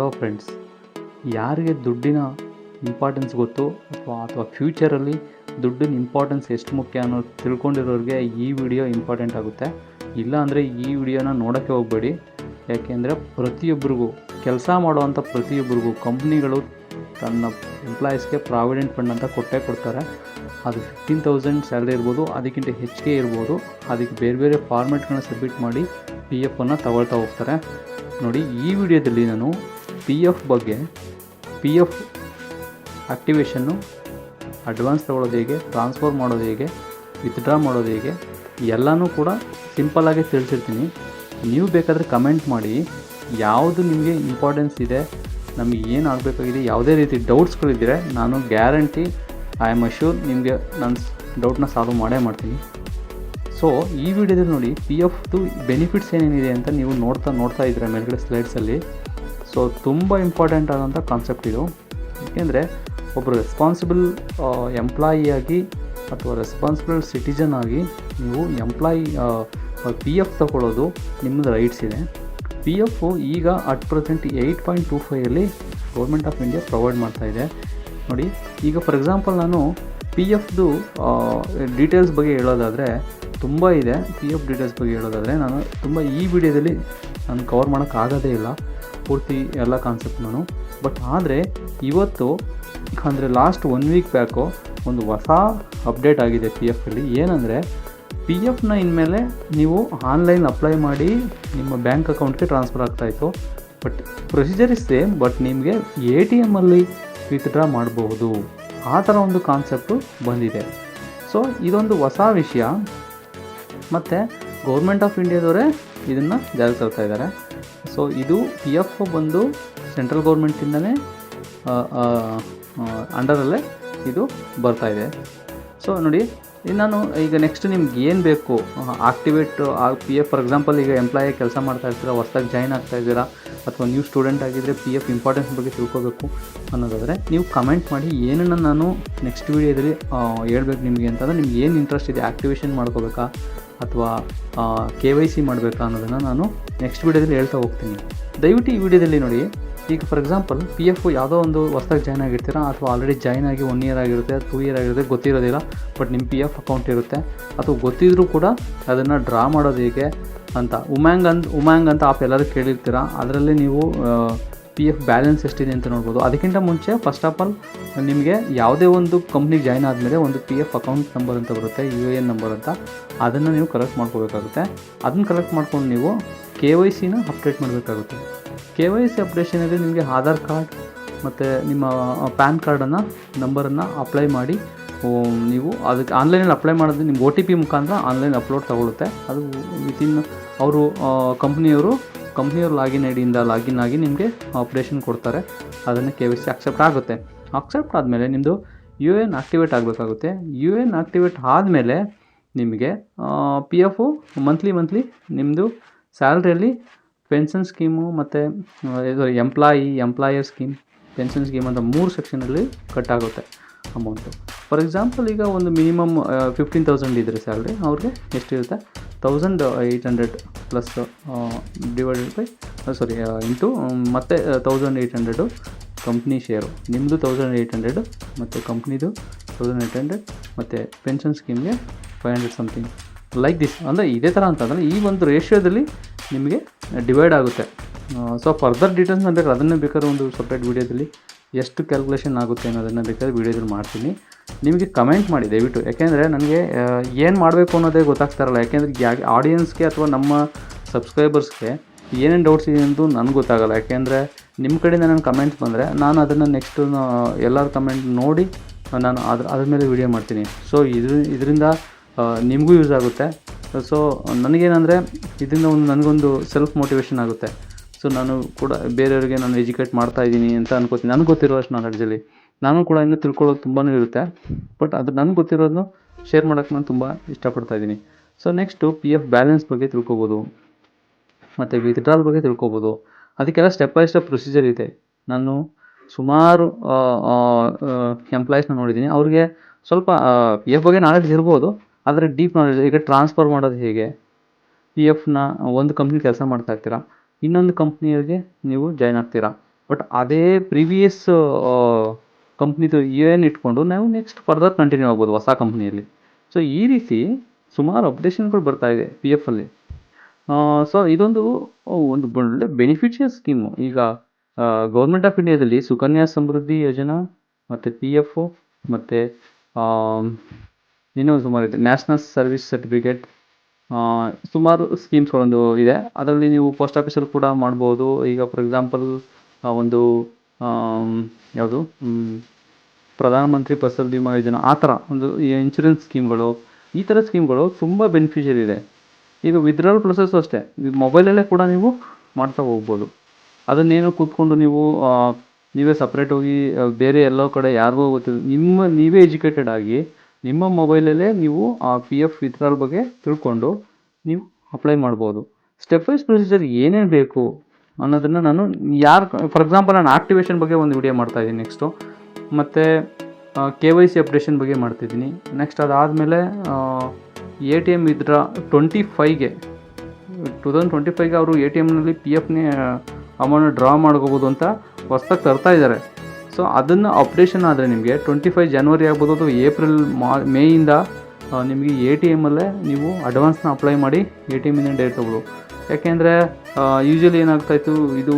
Hello friends ಯಾರಿಗೆ ದುಡ್ಡಿನ importance ಗೊತ್ತು ಅಥವಾ ಅಥವಾ ಫ್ಯೂಚರಲ್ಲಿ ದುಡ್ಡಿನ ಇಂಪಾರ್ಟೆನ್ಸ್ ಎಷ್ಟು ಮುಖ್ಯ ಅನ್ನೋದು ತಿಳ್ಕೊಂಡಿರೋರಿಗೆ ಈ ವಿಡಿಯೋ ಇಂಪಾರ್ಟೆಂಟ್ ಆಗುತ್ತೆ. ಇಲ್ಲ ಅಂದರೆ ಈ ವಿಡಿಯೋನ ನೋಡೋಕ್ಕೆ ಹೋಗಬೇಡಿ. ಯಾಕೆಂದರೆ ಪ್ರತಿಯೊಬ್ಬರಿಗೂ ಕೆಲಸ ಮಾಡುವಂಥ ಪ್ರತಿಯೊಬ್ಬರಿಗೂ ಕಂಪ್ನಿಗಳು ತನ್ನ ಎಂಪ್ಲಾಯೀಸ್ಗೆ ಪ್ರಾವಿಡೆಂಟ್ ಫಂಡ್ ಅಂತ ಕೊಟ್ಟೇ ಕೊಡ್ತಾರೆ. ಅದು ಫಿಫ್ಟೀನ್ ತೌಸಂಡ್ ಸ್ಯಾಲ್ರಿ ಇರ್ಬೋದು, ಅದಕ್ಕಿಂತ ಹೆಚ್ಚಿಗೆ ಇರ್ಬೋದು. ಅದಕ್ಕೆ ಬೇರೆ ಬೇರೆ ಫಾರ್ಮೆಟ್ಗಳನ್ನ ಸಬ್ಮಿಟ್ ಮಾಡಿ ಪಿ ಎಫನ್ನು ತಗೊಳ್ತಾ ಹೋಗ್ತಾರೆ. ನೋಡಿ, ಈ ವಿಡಿಯೋದಲ್ಲಿ ನಾನು ಪಿ ಎಫ್ ಬಗ್ಗೆ ಪಿ ಎಫ್ ಆಕ್ಟಿವೇಶನ್ನು ಅಡ್ವಾನ್ಸ್ ತಗೊಳ್ಳೋದು ಹೇಗೆ ಟ್ರಾನ್ಸ್ಫರ್ ಮಾಡೋದು ಹೇಗೆ ವಿತ್ಡ್ರಾ ಮಾಡೋದು ಹೇಗೆ, ಎಲ್ಲನೂ ಕೂಡ ಸಿಂಪಲ್ಲಾಗಿ ತಿಳಿಸಿರ್ತೀನಿ. ನೀವು ಬೇಕಾದರೆ ಕಮೆಂಟ್ ಮಾಡಿ, ಯಾವುದು ನಿಮಗೆ ಇಂಪಾರ್ಟೆನ್ಸ್ ಇದೆ, ನಮಗೆ ಏನು ಆಗಬೇಕಾಗಿದೆ, ಯಾವುದೇ ರೀತಿ ಡೌಟ್ಸ್ಗಳಿದ್ದರೆ ನಾನು ಗ್ಯಾರಂಟಿ ಐ ಆಮ್ ಅಶ್ಯೂರ್ ನಿಮಗೆ ನನ್ನ ಡೌಟ್ನ ಸಾಲ್ವ್ ಮಾಡೇ ಮಾಡ್ತೀನಿ. ಸೊ ಈ ವಿಡಿಯೋದಲ್ಲಿ ನೋಡಿ ಪಿ ಎಫ್ದು ಬೆನಿಫಿಟ್ಸ್ ಏನೇನಿದೆ ಅಂತ ನೀವು ನೋಡ್ತಾ ನೋಡ್ತಾ ಇದ್ದೀರ ಮೇಲ್ಗಡೆ ಸ್ಲೈಡ್ಸಲ್ಲಿ ಸೊ ತುಂಬ ಇಂಪಾರ್ಟೆಂಟ್ ಆದಂಥ ಕಾನ್ಸೆಪ್ಟ್ ಇದು. ಏಕೆಂದರೆ ಒಬ್ಬರು ರೆಸ್ಪಾನ್ಸಿಬಲ್ ಎಂಪ್ಲಾಯಿಯಾಗಿ ಅಥವಾ ರೆಸ್ಪಾನ್ಸಿಬಲ್ ಸಿಟಿಜನ್ ಆಗಿ ನೀವು ಎಂಪ್ಲಾಯಿ ಪಿ ಎಫ್ ತಗೊಳ್ಳೋದು ನಿಮ್ಮದು ರೈಟ್ಸ್ ಇದೆ. ಪಿ ಎಫು ಈಗ at present eight point two ಫೈಯಲ್ಲಿ government of India provide ಮಾಡ್ತಾ ಇದೆ. ನೋಡಿ, ಈಗ ಫಾರ್ ಎಕ್ಸಾಂಪಲ್ ನಾನು ಪಿ ಎಫ್ದು ಡೀಟೇಲ್ಸ್ ಬಗ್ಗೆ ಹೇಳೋದಾದರೆ ತುಂಬ ಇದೆ. ಪಿ ಎಫ್ ಡೀಟೇಲ್ಸ್ ಬಗ್ಗೆ ಹೇಳೋದಾದರೆ ನಾನು ತುಂಬ ಈ ವಿಡಿಯೋದಲ್ಲಿ ನಾನು ಕವರ್ ಮಾಡೋಕ್ಕಾಗೋದೇ ಇಲ್ಲ. ಪೂರ್ತಿ ಎಲ್ಲ ನಾನು. ಬಟ್ ಆದರೆ ಇವತ್ತು ಅಂದರೆ ಲಾಸ್ಟ್ ಒನ್ ವೀಕ್ ಬ್ಯಾಕು ಒಂದು ಹೊಸ ಅಪ್ಡೇಟ್ ಆಗಿದೆ ಪಿ ಎಫಲ್ಲಿ ಏನಂದರೆ ಪಿ ಎಫ್ನ ಇನ್ಮೇಲೆ ನೀವು ಆನ್ಲೈನ್ ಅಪ್ಲೈ ಮಾಡಿ ನಿಮ್ಮ ಬ್ಯಾಂಕ್ ಅಕೌಂಟ್ಗೆ ಟ್ರಾನ್ಸ್ಫರ್ ಆಗ್ತಾಯಿತ್ತು but procedure is same but ನಿಮಗೆ ಎ ಟಿ ಎಮ್ಮಲ್ಲಿ ವಿತ್ಡ್ರಾ ಮಾಡಬಹುದು ಆ ಥರ ಒಂದು ಕಾನ್ಸೆಪ್ಟು ಬಂದಿದೆ. ಸೊ ಇದೊಂದು ಹೊಸ ವಿಷಯ. ಮತ್ತು ಗೌರ್ಮೆಂಟ್ ಆಫ್ ಇಂಡಿಯಾದವರೇ ಇದನ್ನು ಜಾರಿಗೆ ತರ್ತಾ ಇದ್ದಾರೆ. ಸೊ ಇದು ಪಿ ಎಫ್ ಬಂದು ಸೆಂಟ್ರಲ್ ಗೌರ್ಮೆಂಟಿಂದನೇ ಅಂಡರಲ್ಲೇ ಇದು ಬರ್ತಾ ಇದೆ. ಸೊ ನೋಡಿ ನಾನು ಈಗ ನೆಕ್ಸ್ಟ್ ನಿಮ್ಗೆ ಏನು ಬೇಕು? Activate P F for example ಈಗ ಎಂಪ್ಲಾಯಿ ಕೆಲಸ ಮಾಡ್ತಾ ಇರ್ತೀರಾ, ಹೊಸ್ದಾಗಿ ಜಾಯ್ನ್ ಆಗ್ತಾ ಇದ್ದೀರಾ, ಅಥವಾ ನೀವು ಸ್ಟೂಡೆಂಟ್ ಆಗಿದ್ದರೆ ಪಿ ಎಫ್ ಇಂಪಾರ್ಟೆನ್ಸ್ ಬಗ್ಗೆ ತಿಳ್ಕೊಬೇಕು ಅನ್ನೋದಾದರೆ ನೀವು ಕಮೆಂಟ್ ಮಾಡಿ ಏನನ್ನು ನಾನು ನೆಕ್ಸ್ಟ್ ವೀಡಿಯೋದಲ್ಲಿ ಹೇಳ್ಬೇಕು ನಿಮಗೆ ಅಂತಂದರೆ ನಿಮ್ಗೆ ಏನು ಇಂಟ್ರೆಸ್ಟ್ ಇದೆ ಆ್ಯಕ್ಟಿವೇಷನ್ ಮಾಡ್ಕೋಬೇಕಾ ಅಥವಾ ಕೆ ವೈ ಸಿ ಮಾಡಬೇಕಾ ಅನ್ನೋದನ್ನು ನಾನು ನೆಕ್ಸ್ಟ್ ವೀಡಿಯೋದಲ್ಲಿ ಹೇಳ್ತಾ ಹೋಗ್ತೀನಿ. ದಯವಿಟ್ಟು ಈ ವಿಡಿಯೋದಲ್ಲಿ ನೋಡಿ. ಈಗ ಫಾರ್ ಎಕ್ಸಾಂಪಲ್ ಪಿ ಎಫ್ ಯಾವುದೋ ಒಂದು ಹೊಸ್ದಾಗಿ ಜಾಯ್ನ್ ಆಗಿರ್ತೀರಾ? ಅಥವಾ ಆಲ್ರೆಡಿ ಜಾಯ್ನ್ ಆಗಿ ಒನ್ ಇಯರ್ ಆಗಿರುತ್ತೆ ಟೂ ಇಯರ್ ಆಗಿರುತ್ತೆ, ಗೊತ್ತಿರೋದಿಲ್ಲ. ಬಟ್ ನಿಮ್ಮ ಪಿ ಎಫ್ ಅಕೌಂಟ್ ಇರುತ್ತೆ. ಅಥವಾ ಗೊತ್ತಿದ್ರೂ ಕೂಡ ಅದನ್ನು ಡ್ರಾ ಮಾಡೋದು ಹೇಗೆ ಅಂತ. ಉಮ್ಯಾಂಗ್ ಅಂತ ಉಮ್ಯಾಂಗ್ ಅಂತ ಆಪ್ ಎಲ್ಲರೂ ಕೇಳಿರ್ತೀರ? ಅದರಲ್ಲಿ ನೀವು ಪಿ ಎಫ್ ಬ್ಯಾಲೆನ್ಸ್ ಎಷ್ಟಿದೆ ಅಂತ ನೋಡ್ಬೋದು. ಅದಕ್ಕಿಂತ ಮುಂಚೆ ಫಸ್ಟ್ ಆಫ್ ಆಲ್ ನಿಮಗೆ ಯಾವುದೇ ಒಂದು ಕಂಪ್ನಿಗೆ ಜಾಯ್ನ್ ಆದಮೇಲೆ ಒಂದು ಪಿ ಎಫ್ ಅಕೌಂಟ್ ನಂಬರ್ ಅಂತ ಬರುತ್ತೆ ಯು ಎ ಎನ್ ನಂಬರ್ ಅಂತ. ಅದನ್ನು ನೀವು ಕಲೆಕ್ಟ್ ಮಾಡ್ಕೋಬೇಕಾಗುತ್ತೆ. ಅದನ್ನು ಕಲೆಕ್ಟ್ ಮಾಡ್ಕೊಂಡು ನೀವು ಕೆ ವೈ ಸಿನ ಅಪ್ಡೇಟ್ ಮಾಡಬೇಕಾಗುತ್ತೆ. ಕೆ ವೈ ಸಿ ಅಪ್ಡೇಷನಲ್ಲಿ ನಿಮಗೆ ಆಧಾರ್ ಕಾರ್ಡ್ ಮತ್ತು ನಿಮ್ಮ ಪ್ಯಾನ್ ಕಾರ್ಡನ್ನು ನಂಬರನ್ನು ಅಪ್ಲೈ ಮಾಡಿ ನೀವು ಅದಕ್ಕೆ ಆನ್ಲೈನಲ್ಲಿ ಅಪ್ಲೈ ಮಾಡೋದು ನಿಮ್ಗೆ ಒ ಟಿ ಪಿ ಮುಖಾಂತರ ಆನ್ಲೈನ್ ಅಪ್ಲೋಡ್ ತಗೊಳುತ್ತೆ. ಅದು ವಿತಿನ್ ಅವರು ಕಂಪ್ನಿಯವರು ಕಂಪ್ನಿಯವ್ರ ಲಾಗಿನ್ ಐ ಡಿಯಿಂದ ಲಾಗಿನ್ ಆಗಿ ನಿಮಗೆ ಆಪ್ರೇಷನ್ ಕೊಡ್ತಾರೆ. ಅದನ್ನು ಕೆ ವೈ ಸಿ ಅಕ್ಸೆಪ್ಟ್ ಆಗುತ್ತೆ. ಅಕ್ಸೆಪ್ಟ್ ಆದಮೇಲೆ ನಿಮ್ಮದು ಯು ಎನ್ ಆಕ್ಟಿವೇಟ್ ಆಗಬೇಕಾಗುತ್ತೆ. ಯು ಎನ್ ಆಕ್ಟಿವೇಟ್ ಆದಮೇಲೆ ನಿಮಗೆ ಪಿ ಎಫು ಮಂತ್ಲಿ ಮಂತ್ಲಿ ನಿಮ್ಮದು ಸ್ಯಾಲ್ರಿಯಲ್ಲಿ ಪೆನ್ಷನ್ ಸ್ಕೀಮು ಮತ್ತು employee employer scheme pension scheme ಅಂತ ಮೂರು ಸೆಕ್ಷನಲ್ಲಿ ಕಟ್ ಆಗುತ್ತೆ. ಅಮೌಂಟು ಫಾರ್ ಎಕ್ಸಾಂಪಲ್ ಈಗ ಒಂದು ಮಿನಿಮಮ್ ಫಿಫ್ಟೀನ್ ತೌಸಂಡ್ ಇದ್ದರೆ ಸ್ಯಾಲ್ರಿ ಅವ್ರಿಗೆ ಎಷ್ಟಿರುತ್ತೆ? Thousand eight hundred plus divided by sorry into ಮತ್ತು thousand eight hundred company share ನಿಮ್ಮದು ತೌಸಂಡ್ ಏಯ್ಟ್ ಹಂಡ್ರೆಡು ಮತ್ತು ಕಂಪ್ನಿದು ತೌಸಂಡ್ ಏಯ್ಟ್ ಹಂಡ್ರೆಡ್ ಮತ್ತು pension ಸ್ಕೀಮ್ಗೆ five hundred something like this ಅಂದರೆ ಇದೇ ಥರ ಅಂತಂದರೆ ಈ ಒಂದು ರೇಷಿಯೋದಲ್ಲಿ ನಿಮಗೆ ಡಿವೈಡ್ ಆಗುತ್ತೆ. ಸೊ ಫರ್ದರ್ ಡೀಟೇಲ್ಸ್ ಬೇಕಾದ್ರೆ ಅದನ್ನೇ ಬೇಕಾದ್ರೆ ಒಂದು ಸಪ್ರೇಟ್ ವೀಡಿಯೋದಲ್ಲಿ ಎಷ್ಟು ಕ್ಯಾಲ್ಕುಲೇಷನ್ ಆಗುತ್ತೆ ಅನ್ನೋದನ್ನು ಬೇಕಾದ್ರೆ ವೀಡಿಯೋದಲ್ಲಿ ಮಾಡ್ತೀನಿ. ನಿಮಗೆ ಕಮೆಂಟ್ ಮಾಡಿ, ದಯವಿಟ್ಟು. ಯಾಕೆಂದರೆ ನನಗೆ ಏನು ಮಾಡಬೇಕು ಅನ್ನೋದೇ ಗೊತ್ತಾಗ್ತಾರಲ್ಲ ಯಾಕೆಂದರೆ ಯಾ ಆಡಿಯನ್ಸ್ಗೆ ಅಥವಾ ನಮ್ಮ ಸಬ್ಸ್ಕ್ರೈಬರ್ಸ್ಗೆ ಏನೇನು ಡೌಟ್ಸ್ ಇದೆ ಅಂತ ನನಗೆ ಗೊತ್ತಾಗಲ್ಲ. ಯಾಕೆಂದರೆ ನಿಮ್ಮ ಕಡೆಯಿಂದ ನನ್ನ ಕಮೆಂಟ್ಸ್ ಬಂದರೆ ನಾನು ಅದನ್ನು ನೆಕ್ಸ್ಟು ಎಲ್ಲರ ಕಮೆಂಟ್ ನೋಡಿ, ನಾನು ಅದ್ರ ಅದ್ರ ಮೇಲೆ ವೀಡಿಯೋ ಮಾಡ್ತೀನಿ. ಸೊ ಇದ್ರ, ಇದರಿಂದ ನಿಮಗೂ ಯೂಸ್ ಆಗುತ್ತೆ. ಸೊ ನನಗೇನಂದರೆ, ಇದರಿಂದ ಒಂದು, ನನಗೊಂದು ಸೆಲ್ಫ್ ಮೋಟಿವೇಶನ್ ಆಗುತ್ತೆ. ಸೊ ನಾನು ಕೂಡ ಬೇರೆಯವ್ರಿಗೆ ನಾನು ಎಜುಕೇಟ್ ಮಾಡ್ತಾ ಇದ್ದೀನಿ ಅಂತ ಅನ್ಕೋತೀನಿ. ನನಗೆ ಗೊತ್ತಿರೋಷ್ಟು ನಾಲೆಡ್ಜಲ್ಲಿ ನಾನು ಕೂಡ ಇನ್ನೂ ತಿಳ್ಕೊಳ್ಳೋದು ತುಂಬಾ ಇರುತ್ತೆ. ಬಟ್ ಅದು ನನಗೆ ಗೊತ್ತಿರೋದನ್ನು ಶೇರ್ ಮಾಡೋಕ್ಕೆ ನಾನು ತುಂಬ ಇಷ್ಟಪಡ್ತಾ ಇದ್ದೀನಿ. So next P F balance ಬಗ್ಗೆ ತಿಳ್ಕೊಬೋದು. ಮತ್ತು ವಿತ್ಡ್ರಾಲ್ ಬಗ್ಗೆ ತಿಳ್ಕೊಬೋದು. ಅದಕ್ಕೆಲ್ಲ ಸ್ಟೆಪ್ ಬೈ ಸ್ಟೆಪ್ ಪ್ರೊಸೀಜರ್ ಇದೆ. ನಾನು ಸುಮಾರು ಎಂಪ್ಲಾಯೀಸ್ನ ನೋಡಿದ್ದೀನಿ. ಅವ್ರಿಗೆ ಸ್ವಲ್ಪ ಪಿ ಎಫ್ ಬಗ್ಗೆ ನಾಲೆಡ್ಜ್ ಇರ್ಬೋದು. ಆದರೆ ಡೀಪ್ ನಾಲೆಡ್ಜ್ ಈಗ ಟ್ರಾನ್ಸ್ಫರ್ ಮಾಡೋದು ಹೇಗೆ? ಪಿ ಎಫ್ನ ಒಂದು ಕಂಪ್ನಿ ಕೆಲಸ ಮಾಡ್ತಾ ಇರ್ತೀರಾ? ಇನ್ನೊಂದು ಕಂಪ್ನಿಯವ್ರಿಗೆ ನೀವು ಜಾಯ್ನ್ ಆಗ್ತೀರಾ? ಬಟ್ ಅದೇ ಪ್ರಿವಿಯಸ್ ಕಂಪ್ನಿದು ಏನು ಇಟ್ಕೊಂಡು ನಾವು ನೆಕ್ಸ್ಟ್ ಫರ್ದರ್ ಕಂಟಿನ್ಯೂ ಆಗ್ಬೋದು ಹೊಸ ಕಂಪ್ನಿಯಲ್ಲಿ. ಸೊ ಈ ರೀತಿ ಸುಮಾರು ಅಪ್ಡೇಷನ್ಗಳು ಬರ್ತಾ ಇದೆ ಪಿ ಎಫಲ್ಲಿ ಸೊ ಇದೊಂದು ಒಂದು ಒಳ್ಳೆ ಬೆನಿಫಿಷಿಯಲ್ ಸ್ಕೀಮು ಈಗ ಗೌರ್ಮೆಂಟ್ ಆಫ್ ಇಂಡಿಯಾದಲ್ಲಿ ಸುಕನ್ಯಾ ಸಮೃದ್ಧಿ ಯೋಜನಾ, ಮತ್ತು ಪಿ ಎಫು ಮತ್ತು ಇನ್ನೂ ಸುಮಾರು ಇದೆ ನ್ಯಾಷನಲ್ ಸರ್ವಿಸ್ ಸರ್ಟಿಫಿಕೇಟ್ ಸುಮಾರು ಸ್ಕೀಮ್ಸ್ಗಳೊಂದು ಇದೆ. ಅದರಲ್ಲಿ ನೀವು ಪೋಸ್ಟ್ ಆಫೀಸಲ್ಲಿ ಕೂಡ ಮಾಡ್ಬೋದು. ಈಗ ಫಾರ್ ಎಕ್ಸಾಂಪಲ್ ಒಂದು ಯಾವುದು? ಪ್ರಧಾನಮಂತ್ರಿ ಫಸಲ್ ಭೀಮಾ ಯೋಜನೆ, ಆ ಥರ ಒಂದು ಇನ್ಶೂರೆನ್ಸ್ ಸ್ಕೀಮ್ಗಳು ಈ ಥರ ಸ್ಕೀಮ್ಗಳು ತುಂಬ ಬೆನಿಫಿಷಿಯರಿ ಇದೆ. ಈಗ ವಿತ್ಡ್ರಾಲ್ ಪ್ರೊಸೆಸ್ಸು ಅಷ್ಟೇ. ಮೊಬೈಲಲ್ಲೇ ಕೂಡ ನೀವು ಮಾಡ್ತಾ ಹೋಗ್ಬೋದು. ಅದನ್ನೇನು ಕೂತ್ಕೊಂಡು ನೀವು ನೀವೇ ಸಪ್ರೇಟ್ ಹೋಗಿ ಬೇರೆ ಎಲ್ಲೋ ಕಡೆ ಯಾರಿಗೂ ಗೊತ್ತಿಲ್ಲ, ನಿಮ್ಮ, ನೀವೇ ಎಜುಕೇಟೆಡ್ ಆಗಿ ನಿಮ್ಮ ಮೊಬೈಲಲ್ಲೇ ನೀವು ಆ ಪಿ ಎಫ್ ವಿತ್ಡ್ರಾಲ್ ಬಗ್ಗೆ ತಿಳ್ಕೊಂಡು ನೀವು ಅಪ್ಲೈ ಮಾಡ್ಬೋದು. ಸ್ಟೆಪ್ ವೈಸ್ ಪ್ರೊಸೀಜರ್ ಏನೇನು ಬೇಕು ಅನ್ನೋದನ್ನು ನಾನು ಯಾರು ಫಾರ್ ಎಕ್ಸಾಂಪಲ್ ನಾನು ಆಕ್ಟಿವೇಶನ್ ಬಗ್ಗೆ ಒಂದು ವಿಡಿಯೋ ಮಾಡ್ತಾ ಇದ್ದೀನಿ ನೆಕ್ಸ್ಟು ಮತ್ತು ಕೆ ವೈ ಸಿ ಅಪ್ಡೇಷನ್ ಬಗ್ಗೆ ಮಾಡ್ತಿದ್ದೀನಿ ನೆಕ್ಸ್ಟ್ ಅದಾದಮೇಲೆ A T M withdraw twenty ಫೈವ್ಗೆ two thousand twenty ಫೈವ್ಗೆ ಅವರು ಎ ಟಿ ಎಮ್ನಲ್ಲಿ ಪಿ ಎಫ್ನೇ ಅಮೌಂಟ್ ಡ್ರಾ ಮಾಡ್ಕೋಬೋದು ಅಂತ ಹೊಸ್ದಾಗಿ ತರ್ತಾ ಇದ್ದಾರೆ ಸೊ ಅದನ್ನು ಅಪ್ಡೇಷನ್ ಆದರೆ ನಿಮಗೆ ಟ್ವೆಂಟಿ ಫೈವ್ ಜನವರಿ ಆಗ್ಬೋದು ಅಥವಾ ಏಪ್ರಿಲ್ ಮಾ, ಮೇಯಿಂದ ನಿಮಗೆ ಎ ಟಿ ಎಮಲ್ಲೇ ನೀವು ಅಡ್ವಾನ್ಸ್ನ ಅಪ್ಲೈ ಮಾಡಿ ಎ ಟಿ ಎಮ್ಮಿಂದ ಡೇಟ್ ತೊಗೊಳ್ಳು ಯಾಕೆಂದರೆ ಯೂಶ್ವಲಿ ಏನಾಗ್ತಾಯಿತ್ತು ಇದು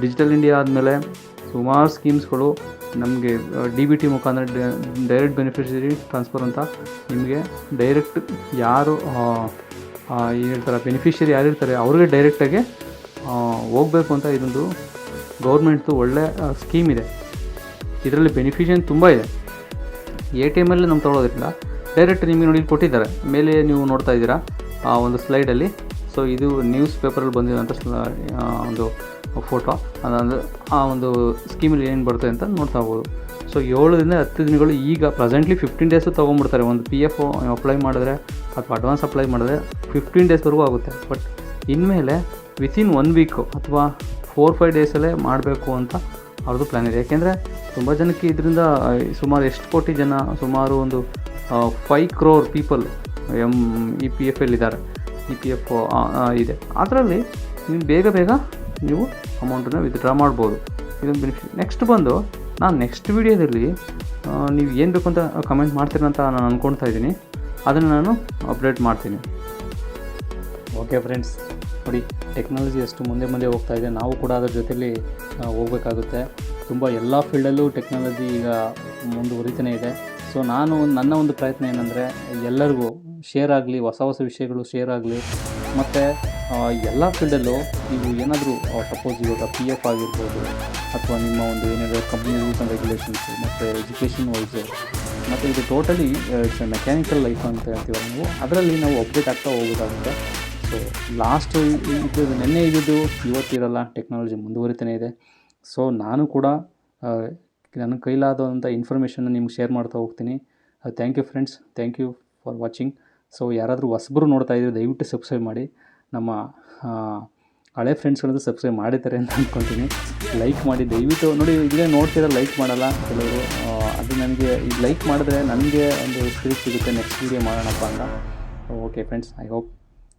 ಡಿಜಿಟಲ್ ಇಂಡಿಯಾ ಆದಮೇಲೆ ಸುಮಾರು ಸ್ಕೀಮ್ಸ್ಗಳು ನಮಗೆ ಡಿ ಬಿ ಟಿ ಮುಖಾಂತರ ಡೈರೆಕ್ಟ್ ಬೆನಿಫಿಷರಿ ಟ್ರಾನ್ಸ್ಫರ್ ಅಂತ ನಿಮಗೆ ಡೈರೆಕ್ಟ್ ಯಾರು ಏನಿರ್ತಾರೆ ಬೆನಿಫಿಷರಿ ಯಾರಿರ್ತಾರೆ ಅವ್ರಿಗೆ ಡೈರೆಕ್ಟಾಗಿ ಹೋಗಬೇಕು ಅಂತ ಇದೊಂದು ಗೌರ್ಮೆಂಟ್ದು ಒಳ್ಳೆ ಸ್ಕೀಮ್ ಇದೆ. ಇದರಲ್ಲಿ ಬೆನಿಫಿಷನ್ ತುಂಬ ಇದೆ. ಎ ಟಿ ಎಮಲ್ಲಿ ನಮ್ಗೆ ತೊಗೊಳೋದ್ರಿಂದ ಡೈರೆಕ್ಟ್ ನಿಮಗೆ ನೋಡಿ ಕೊಟ್ಟಿದ್ದಾರೆ. ಮೇಲೆ ನೀವು ನೋಡ್ತಾ ಇದ್ದೀರಾ, ಆ ಒಂದು ಸ್ಲೈಡಲ್ಲಿ ಸೊ ಇದು ನ್ಯೂಸ್ ಪೇಪರಲ್ಲಿ ಬಂದಿರೋಂಥ ಒಂದು ಫೋಟೋ ಅದಂದರೆ ಆ ಒಂದು ಸ್ಕೀಮಲ್ಲಿ ಏನು ಬರುತ್ತೆ ಅಂತ ನೋಡ್ತಾ ಹೋಗ್ಬೋದು. ಸೊ ಏಳರಿಂದ ಹತ್ತು ದಿನಗಳು ಈಗ ಪ್ರೆಸೆಂಟ್ಲಿ ಫಿಫ್ಟೀನ್ ಡೇಸು ತೊಗೊಂಡ್ಬಿಡ್ತಾರೆ. ಒಂದು ಪಿ ಎಫ್ ಅಪ್ಲೈ ಮಾಡಿದ್ರೆ ಅಥವಾ ಅಡ್ವಾನ್ಸ್ ಅಪ್ಲೈ ಮಾಡಿದ್ರೆ ಫಿಫ್ಟೀನ್ ಡೇಸ್ವರೆಗೂ ಆಗುತ್ತೆ. ಬಟ್ ಇನ್ಮೇಲೆ ವಿತಿನ್ ಒನ್ ವೀಕು ಅಥವಾ ಫೋರ್ ಫೈವ್ ಡೇಸಲ್ಲೇ ಮಾಡಬೇಕು ಅಂತ ಅವ್ರದ್ದು ಪ್ಲ್ಯಾನ್ ಇದೆ. ಯಾಕೆಂದರೆ ತುಂಬ ಜನಕ್ಕೆ ಇದರಿಂದ ಸುಮಾರು ಎಷ್ಟು ಕೋಟಿ ಜನ, ಸುಮಾರು ಒಂದು five crore people M E P F ಎಲ್ಲಿದ್ದಾರೆ ಇ ಪಿ ಎಫ್ ಇದೆ. ಅದರಲ್ಲಿ ನೀವು ಬೇಗ ಬೇಗ ನೀವು ಅಮೌಂಟನ್ನು ವಿತ್ಡ್ರಾ ಮಾಡ್ಬೋದು. ಇದೊಂದು ಬೆನಿಫಿಟ್ ನೆಕ್ಸ್ಟ್ ಬಂದು, ನಾನು ನೆಕ್ಸ್ಟ್ ವೀಡಿಯೋದಲ್ಲಿ ನೀವು ಏನು ಬೇಕು ಅಂತ ಕಮೆಂಟ್ ಮಾಡ್ತೀರಂತ ನಾನು ಅಂದ್ಕೊಳ್ತಾ ಇದ್ದೀನಿ. ಅದನ್ನು ನಾನು ಅಪ್ಡೇಟ್ ಮಾಡ್ತೀನಿ. ಓಕೆ ಫ್ರೆಂಡ್ಸ್ ನೋಡಿ ಟೆಕ್ನಾಲಜಿ ಎಷ್ಟು ಮುಂದೆ ಮುಂದೆ ಹೋಗ್ತಾ ಇದೆ. ನಾವು ಕೂಡ ಅದ್ರ ಜೊತೆಲಿ ಹೋಗಬೇಕಾಗುತ್ತೆ. ತುಂಬ ಎಲ್ಲ ಫೀಲ್ಡಲ್ಲೂ ಟೆಕ್ನಾಲಜಿ ಈಗ ಮುಂದುವರಿತಾನೆ ಇದೆ. ಸೊ ನಾನು ನನ್ನ ಒಂದು ಪ್ರಯತ್ನ ಏನಂದರೆ, ಎಲ್ಲರಿಗೂ ಶೇರ್ ಆಗಲಿ, ಹೊಸ ಹೊಸ ವಿಷಯಗಳು ಶೇರ್ ಆಗಲಿ, ಮತ್ತು ಎಲ್ಲ ಫೀಲ್ಡಲ್ಲೂ ನೀವು ಏನಾದರೂ ಸಪೋಸ್ ಇವಾಗ ಪಿ ಎಫ್ ಆಗಿರ್ಬೋದು, ಅಥವಾ ನಿಮ್ಮ ಒಂದು ಏನಾದರೂ ಕಂಪ್ನಿ ರೂಲ್ಸ್ ಆ್ಯಂಡ್ ರೆಗ್ಯುಲೇಷನ್ಸು ಮತ್ತು ಎಜುಕೇಷನ್ ವೈಸು ಮತ್ತು ಇದು ಟೋಟಲಿ ಮೆಕ್ಯಾನಿಕಲ್ ಲೈಫ್ ಅಂತ ಹೇಳ್ತೀವಿ ನಾವು? ಅದರಲ್ಲಿ ನಾವು ಅಪ್ಡೇಟ್ ಆಗ್ತಾ ಹೋಗೋದಾಗುತ್ತೆ. ಸೊ ಲಾಸ್ಟು ಇದು ನೆನ್ನೆ ಇದ್ದಿದ್ದು ಇವತ್ತಿರಲ್ಲ ಟೆಕ್ನಾಲಜಿ ಮುಂದುವರಿತಾನೆ ಇದೆ. ಸೊ ನಾನು ಕೂಡ ನನ್ನ ಕೈಲಾದಂಥ ಇನ್ಫಾರ್ಮೇಷನ್ನ ನಿಮ್ಗೆ ಶೇರ್ ಮಾಡ್ತಾ ಹೋಗ್ತೀನಿ. Thank you friends thank you for watching so ಯಾರಾದರೂ ಹೊಸಬರು ನೋಡ್ತಾ ಇದ್ದರೆ ದಯವಿಟ್ಟು ಸಬ್ಸ್ಕ್ರೈಬ್ ಮಾಡಿ. ನಮ್ಮ ಹಳೆ ಫ್ರೆಂಡ್ಸ್ಗಳಂತೂ ಸಬ್ಸ್ಕ್ರೈಬ್ ಮಾಡಿದ್ದಾರೆ ಅಂತ ಅಂದ್ಕೊತೀನಿ ಲೈಕ್ ಮಾಡಿ, ದಯವಿಟ್ಟು ನೋಡಿ, ಇದೇ ನೋಡ್ತೀರ ಲೈಕ್ ಮಾಡಲ್ಲ ಕೆಲವರು. ಅದು ನನಗೆ ಈಗ ಲೈಕ್ ಮಾಡಿದ್ರೆ ನನಗೆ ಒಂದು ಸ್ಪಿರಿಟ್ ಸಿಗುತ್ತೆ. ನೆಕ್ಸ್ಟ್ ವೀಡಿಯೋ ಮಾಡೋಣಪ್ಪ ಅಂತ. Okay friends I hope